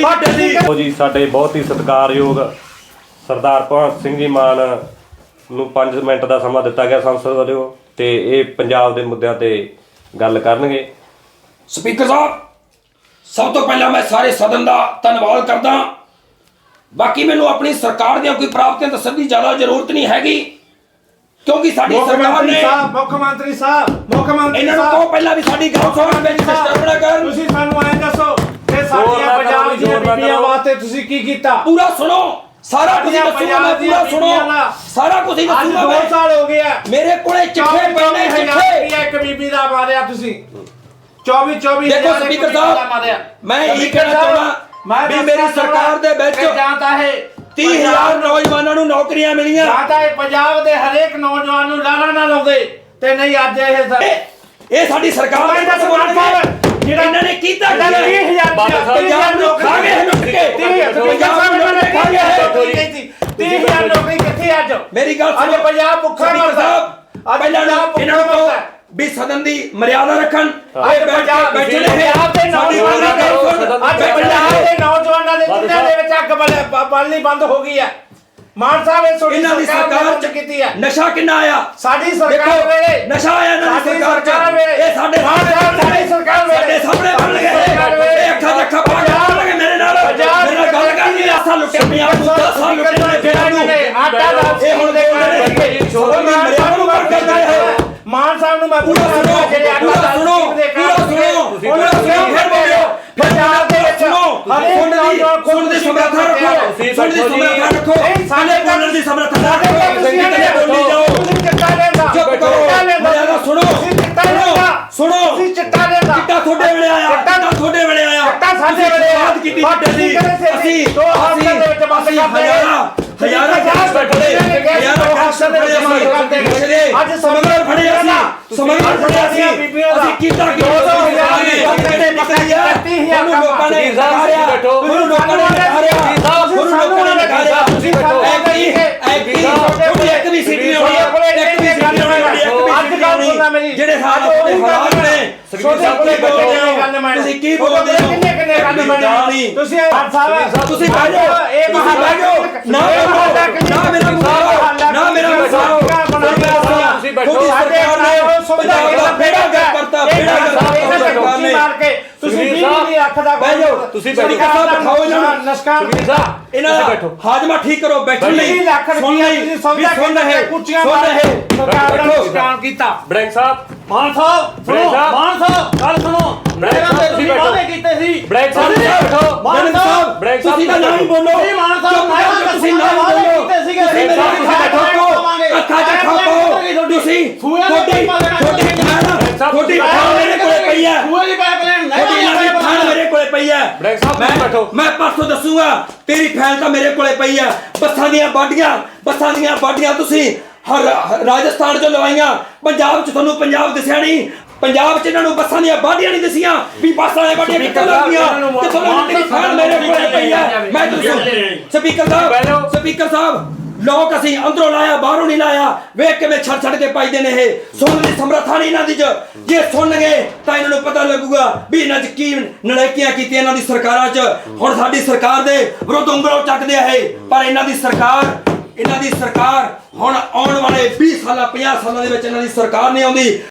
ਸਾਡੇ ਜੀ। ਸਾਡੇ ਬਹੁਤ ਹੀ ਸਤਿਕਾਰਯੋਗ ਸਰਦਾਰ ਭਗਤ ਸਿੰਘ ਜੀ ਮਾਨ ਨੂੰ 5 ਮਿੰਟ ਦਾ ਸਮਾਂ ਦਿੱਤਾ ਗਿਆ ਸੰਸਦ ਵੱਲੋਂ ਤੇ ਇਹ ਪੰਜਾਬ ਦੇ ਮੁੱਦਿਆਂ ਤੇ ਗੱਲ ਕਰਨਗੇ। ਸਪੀਕਰ ਸਾਹਿਬ ਸਭ ਤੋਂ ਪਹਿਲਾਂ ਮੈਂ ਸਾਰੇ ਸਦਨ ਦਾ ਧੰਨਵਾਦ ਕਰਦਾ। ਬਾਕੀ ਮੈਨੂੰ ਆਪਣੀ ਸਰਕਾਰ ਦੀਆਂ ਕੋਈ ਪ੍ਰਾਪਤੀਆਂ ਦੱਸਣ ਦੀ ਜ਼ਿਆਦਾ ਜ਼ਰੂਰਤ ਨਹੀਂ ਹੈਗੀ। ਕਿਉਂਕਿ ਸਾਡੀ ਮੁੱਖ ਸਰਕਾਰ ਮੰਤਰੀ ਨੇ ਸਾਹਿਬ ਮੁੱਖ ਮੰਤਰੀ ਸਾਹਿਬ ਮੁੱਖ ਮੰਤਰੀ ਇਹਨਾਂ ਨੂੰ ਸਾਹਿਬ। ਕਹੋ ਪਹਿਲਾਂ ਵੀ ਸਾਡੀ ਗੱਲ ਸੁਣਨ ਵਿੱਚ ਡਿਸਟਰਬ ਨਾ ਕਰਨ ਤੁਸੀਂ ਸਾਨੂੰ ਐਂ ਦੱਸੋ ਕਿ ਸਾਡੀਆਂ ਪੰਜਾਬ ਜੀ, ਦੀਆਂ ਬੀਬੀਆਂ। ਵਾਸਤੇ ਤੁਸੀਂ ਕੀ ਕੀਤਾ? ਪੂਰਾ ਸੁਣੋ ਸਾਰਾ ਕੁਝ ਸਾਡੀਆਂ ਦੱਸੂਗਾ ਮੈਂ ਪੰਜਾਬ ਦੀਆਂ ਪੂਰਾ ਸੁਣੋ। ਬੀਬੀਆਂ ਦਾ। ਸਾਰਾ ਕੁਝ ਹੀ ਅੱਜ ਦੱਸੂਗਾ 2 ਮੈਂ। ਸਾਲ ਹੋ ਗਏ ਆ। ਮੇਰੇ ਕੋਲੇ ਚਿੱਠੇ ਪਏ ਨੇ ਚਿੱਠੇ। ਇੱਕ ਬੀਬੀ ਦਾ ਮਾਰਿਆ ਤੁਸੀਂ। 24 24 ਦੇਖੋ ਸਪੀਕਰ ਸਾਹਿਬ ਮੈਂ ਇਹ ਕਹਿਣਾ ਚਾਹੁੰਦਾ ਵੀ ਮੇਰੀ ਸਰਕਾਰ ਦੇ ਵਿੱਚ ਜਾਂਦਾ ਹੈ 30000 ਨੌਜਵਾਨਾਂ ਨੂੰ ਨੌਕਰੀਆਂ ਮਿਲੀਆਂ। ਜਾਂਦਾ ਹੈ ਪੰਜਾਬ ਦੇ ਹਰੇਕ ਨੌਜਵਾਨ ਨੂੰ ਲਾਣਾ ਨਾ ਲਾਉਂਦੇ ਤੇ ਨਹੀਂ ਅੱਜ ਇਹ ਸਰ ਇਹ ਇਹ ਸਾਡੀ ਸਰਕਾਰ ਦਾ ਸਵਾਲ ਸਾਹਿਬ ਜਿਹੜਾ ਇਹਨਾਂ ਨੇ ਕੀਤਾ ਜਿਹੜਾ ਹੈ? 30000 ਪੰਜਾਬ ਨੂੰ ਖਾ ਗਏ ਲੁੱਟ ਕੇ। ਪੰਜਾਬ ਨੂੰ ਲੁੱਟ ਕੇ ਖਾ ਗਏ। 30000 ਨੌਕਰੀ ਕਿੱਥੇ ਅੱਜ? ਮੇਰੀ ਗੱਲ ਅੱਜ ਸੁਣੋ। ਪੰਜਾਬ ਭੁੱਖਾ ਮਰਦਾ। ਸਾਹਿਬ ਅੱਜ ਪਹਿਲਾਂ ਪੰਜਾਬ ਇਹਨਾਂ ਨੂੰ ਵੀ ਸਦਨ ਦੀ ਮਰਿਆਦਾ ਰੱਖਣ। ਅੱਜ ਇਹ ਬੈਠ ਬੈਠੇ ਨੇ ਪੰਜਾਬ ਦੇ ਨੌਜਵਾਨਾਂ ਅੱਜ ਪੰਜਾਬ। ਦੇ ਨੌਜਵਾਨਾਂ ਦੇ ਮੁੰਡਿਆਂ ਦੇ ਵਿੱਚ ਅੱਗ ਬਲ- ਬਲਣੀ ਬੰਦ ਹੋ ਗਈ ਹੈ। ਮਾਨ ਸਾਹਿਬ ਇਹ ਤੁਹਾਡੀ ਇਹਨਾਂ ਦੀ ਸਰਕਾਰ ਚ ਕੀਤੀ ਹੈ। ਨਸ਼ਾ ਕਿੰਨਾ ਆਇਆ? ਸਾਡੀ ਸਰਕਾਰ ਵੇਲੇ ਨਸ਼ਾ ਆਇਆ ਇਹਨਾਂ ਦੀ ਸਾਡੀ ਸਰਕਾਰ ਸਰਕਾਰ ਚ ਵੇਲੇ ਇਹ ਸਾਡੇ ਸਾਹਿਬ ਸਾਡੀ ਸਰਕਾਰ ਵੇਲੇ ਸਾਡੇ ਸਾਹਮਣੇ ਬਣ ਗਏ। ਸਰਕਾਰ ਵੇਲੇ। ਇਹ ਅੱਖਾਂ ਅੱਖਾਂ ਪਾ ਕੇ ਬਣ ਗਏ ਮੇਰੇ ਨਾਲ। ਪੰਜਾਬ ਮੇਰੇ ਨਾਲ ਗੱਲ ਕਰਨੀ ਆ ਸਾਲ ਲੁੱਟੇ ਪੰਜਾਬ ਨੂੰ 10 ਸਾਲ ਲੁੱਟੇ ਨੇ ਨੂੰ ਆਟਾ ਦਾ ਇਹ ਹੁਣ ਦੇ ਸੋਨੂੰ ਮਰਿਆਦਾ ਨੂੰ ਕਰ ਕਰਦਾ ਹੈ। ਮਾਨ ਸਾਹਿਬ ਨੂੰ ਮੈਂ ਪੂਰਾ ਸੁਣੋ, ਜਿਹੜੇ ਆਟਾ ਪੂਰਾ ਦਾ ਸੁਣੋ, ਪੂਰਾ ਸੁਣੋ, ਉਹਨਾਂ ਨੂੰ ਪੂਰਾ ਫਿਰ ਬੋਲਿਓ ਪੰਜਾਬ ਦੇ ਵਿੱਚ ਸੁਣੋ ਹਰੇਕ ਸੁਣਨ ਦੀ ਨੌਜਵਾਨ ਖੁਦ ਸੁਣਨ ਦੀ ਤੁਸੀਂ ਸਮਰੱਥਾ ਰੱਖੋ। ਦੀ ਸਮਰੱਥਾ ਰੱਖੋ। ਸਾਡੇ ਬੋਲਣ ਦੀ ਸਮਰੱਥਾ ਨਾ ਰੱਖੋ। ਤੁਸੀਂ ਕਿਤੇ ਬੋਲੀ ਜਾਓ। ਤੁਸੀਂ ਚਿੱਟਾ ਲੈਂਦਾ। ਚੁੱਪ ਕਰੋ। ਮਰਿਆਦਾ ਸੁਣੋ। ਤੁਸੀਂ ਚਿੱਟਾ ਲੈਂਦਾ। ਸੁਣੋ। ਤੁਸੀਂ ਚਿੱਟਾ ਲੈਂਦਾ। ਚਿੱਟਾ ਤੁਹਾਡੇ ਵੇਲੇ ਆਇਆ। ਚਿੱਟਾ- ਤੁਹਾਡੇ ਵੇਲੇ ਆਇਆ। ਚਿੱਟਾ ਸਾਡੇ ਤੁਸੀਂ ਵੇਲੇ ਸ਼ੁਰੂਆਤ ਕੀਤੀ ਚਿੱਟੇ ਦੀ? ਅਸੀਂ ਦੋ ਹਫ਼ਤੇ ਦੇ ਵਿੱਚ ਰਹੇ। ਹਜ਼ਾਰਾਂ ਹਜ਼ਾਰਾਂ ਕੈਸ਼ ਫੜੇ ਹਜ਼ਾਰਾਂ ਅਸੀਂ ਪਿਛਲੇ ਅੱਜ ਸਮਗਲਰ ਫੜੇ ਅਸੀਂ ਸਮਗਲਰ ਫੜੇ ਅਸੀਂ ਅਸੀਂ ਕੀਤਾ ਕਿ? ਕਿਹੜੇ ਨਿਕਲੀ ਆ। ਉਹਨੂੰ ਲੋਕਾਂ ਨੇ ਨਕਾਰਿਆ ਉਹਨੂੰ ਲੋਕਾਂ ਨੇ ਨਕਾਰਿਆ ਉਹਨੂੰ ਲੋਕਾਂ ਨੇ ਨਕਾਰਿਆ ਤੁਸੀਂ ਬੈਠੋ। ਐਕਟੀ ਐਕਟੀ ਉਹਦੀ ਇੱਕ ਵੀ ਸੀਟ ਨਹੀਂ ਹੋਣੀ। ਇੱਕ ਵੀ ਸੀਟ ਨਹੀਂ ਹੋਣੀ। ਅੱਜ ਗੱਲ ਸੁਣਨਾ ਮੇਰੀ। ਜਿਹੜੇ ਹਾਲਾਤ ਦੇ ਹਾਲਾਤ ਨੇ ਛੋਟੇ ਕੀ ਬੋਲਦੇ ਹੋ? ਗੱਲ ਮੈਂ ਤੁਸੀਂ ਕੀ ਬੋਲਦੇ ਹੋ? ਕਿੰਨੇ ਕਿੰਨੇ ਗੱਲ ਮੈਂ ਤੁਸੀਂ ਸਾਹਿਬ ਤੁਸੀਂ ਬਹਿ ਜਾਓ। ਇਹ ਜਾਓ। ਨਾ ਨਾ ਮੇਰਾ ਮੁਖਾਓ ਨਹੀਂ ਰੱਖਦਾ ਬਹਿ ਜਾਓ ਤੁਸੀਂ ਬੈਠੋ। ਸਾਹਿਬ ਦਿਖਾਓ ਇਹਨਾਂ ਨੂੰ। ਨਮਸਕਾਰ। ਇਹਨਾਂ ਦਾ ਹਾਜ਼ਮਾ ਠੀਕ ਕਰੋ ਬੈਠਣ ਲਈ 20 ਲੱਖ ਲਈ ਤੁਸੀਂ ਸੌਦਾ ਸੁਣ ਰਹੇ। ਕੁੱਚੀਆਂ ਸੁਣ ਰਹੇ। ਸਰਕਾਰ ਬੈਠੋ। ਦਾ ਨੁਕਸਾਨ ਕੀਤਾ। ਬੜੈਂਕ ਸਾਹਿਬ। ਮਾਨ ਸਾਹਿਬ ਸੁਣੋ। ਸਾਹਿਬ। ਮਾਨ ਸਾਹਿਬ ਗੱਲ ਸੁਣੋ। ਮੇਰਾ ਸਾਹਿਬ, ਤੇ ਤੁਸੀਂ ਬੈਠੋ। ਕੀਤੇ ਸੀ। ਬੜੈਂਕ ਸਾਹਿਬ, ਬੈਠੋ। ਮਾਨ ਸਾਹਿਬ ਸਾਹਿਬ ਬੜੈਂਕ ਸਾਹਿਬ, ਤੁਸੀਂ ਨਾ ਹੀ ਬੋਲੋ। ਨਹੀਂ ਮਾਨ ਸਾਹਿਬ ਤੁਸੀਂ ਨਾ ਬੋਲੋ। ਕੀਤੇ ਸੀਗੇ। ਤੁਸੀਂ ਮੇਰੇ ਅਸੀਂ ਅੱਖਾਂ 'ਚ ਠੋਕੋ ਤੁਸੀਂ ਤੁਹਾਡੀ ਤੁਹਾਡੀ ਖਾਣਾ ਤੁਹਾਡੀ ਖਾਣ ਮੇਰੇ ਕੋਲੇ ਪਈ ਹੈ ਸੂਏ ਦੀ ਪਾਈਪਲਾਈਨ ਤੁਹਾਡੀ ਇਹਨਾਂ ਦੀ ਖਾਣ ਮੇਰੇ ਕੋਲੇ ਪਈ ਹੈ। ਸਾਹਿਬ, ਤੁਸੀਂ ਮੈਂ- ਬੈਠੋ। ਮੈਂ ਪਰਸੋਂ ਦੱਸੂਗਾ ਤੇਰੀ ਫਾਈਲ ਤਾਂ ਮੇਰੇ ਕੋਲੇ ਪਈ ਹੈ। ਬੱਸਾਂ ਦੀਆਂ ਬਾਡੀਆਂ ਬੱਸਾਂ ਦੀਆਂ ਬਾਡੀਆਂ ਤੁਸੀਂ ਹਰ ਰਾਜਸਥਾਨ 'ਚ ਲਵਾਈਆਂ। ਪੰਜਾਬ 'ਚ ਤੁਹਾਨੂੰ ਪੰਜਾਬ ਦਿਸਿਆ ਨਹੀਂ। ਪੰਜਾਬ 'ਚ ਇਹਨਾਂ ਨੂੰ ਬੱਸਾਂ ਦੀਆਂ ਬਾਡੀਆਂ ਨਹੀਂ ਦਿਸੀਆਂ। ਵੀ ਬੱਸਾਂ ਦੀਆਂ ਬਾਡੀਆਂ ਕਿੱਥੋਂ ਲੱਗੀਆਂ ਤੇ ਤੁਹਾਨੂੰ ਤੇਰੀ ਫਾਈਲ ਮੇਰੇ ਕੋਲੇ ਪਈ ਹੈ। ਮੈਂ ਦੱਸੂ ਸਪੀਕਰ। ਸਾਹਿਬ ਸਪੀਕਰ ਸਾਹਿਬ ਲੋਕ ਅਸੀਂ ਅੰਦਰੋਂ ਲਾਇਆ, ਬਾਹਰੋਂ ਨਹੀਂ ਲਾਇਆ। ਵੇਖ ਕਿਵੇਂ ਛੱਡ ਛੱਡ ਕੇ ਪਾਈਦੇ ਨੇ ਇਹ। ਸੁਣਨ ਦੀ ਸਮਰੱਥਾ ਨਹੀਂ ਇਹਨਾਂ ਦੀ ਚ। ਜੇ ਸੁਣਨਗੇ, ਤਾਂ ਇਹਨਾਂ ਨੂੰ ਪਤਾ ਲੱਗੂਗਾ ਵੀ ਇਹਨਾਂ 'ਚ ਕੀ ਨਲਾਇਕੀਆਂ ਕੀਤੀਆਂ ਇਹਨਾਂ ਦੀ ਸਰਕਾਰਾਂ 'ਚ। ਹੁਣ ਸਾਡੀ ਸਰਕਾਰ ਦੇ ਵਿਰੁੱਧ ਉਂਗਲੋਂ ਚੱਕਦੇ ਆ ਇਹ। ਪਰ ਇਹਨਾਂ ਦੀ ਸਰਕਾਰ, ਇਹਨਾਂ ਦੀ ਸਰਕਾਰ ਹੁਣ ਆਉਣ ਵਾਲੇ 20 ਸਾਲਾਂ 50 ਸਾਲਾਂ ਦੇ ਵਿੱਚ ਇਹਨਾਂ ਦੀ ਸਰਕਾਰ ਨਹੀਂ ਆਉਂਦੀ।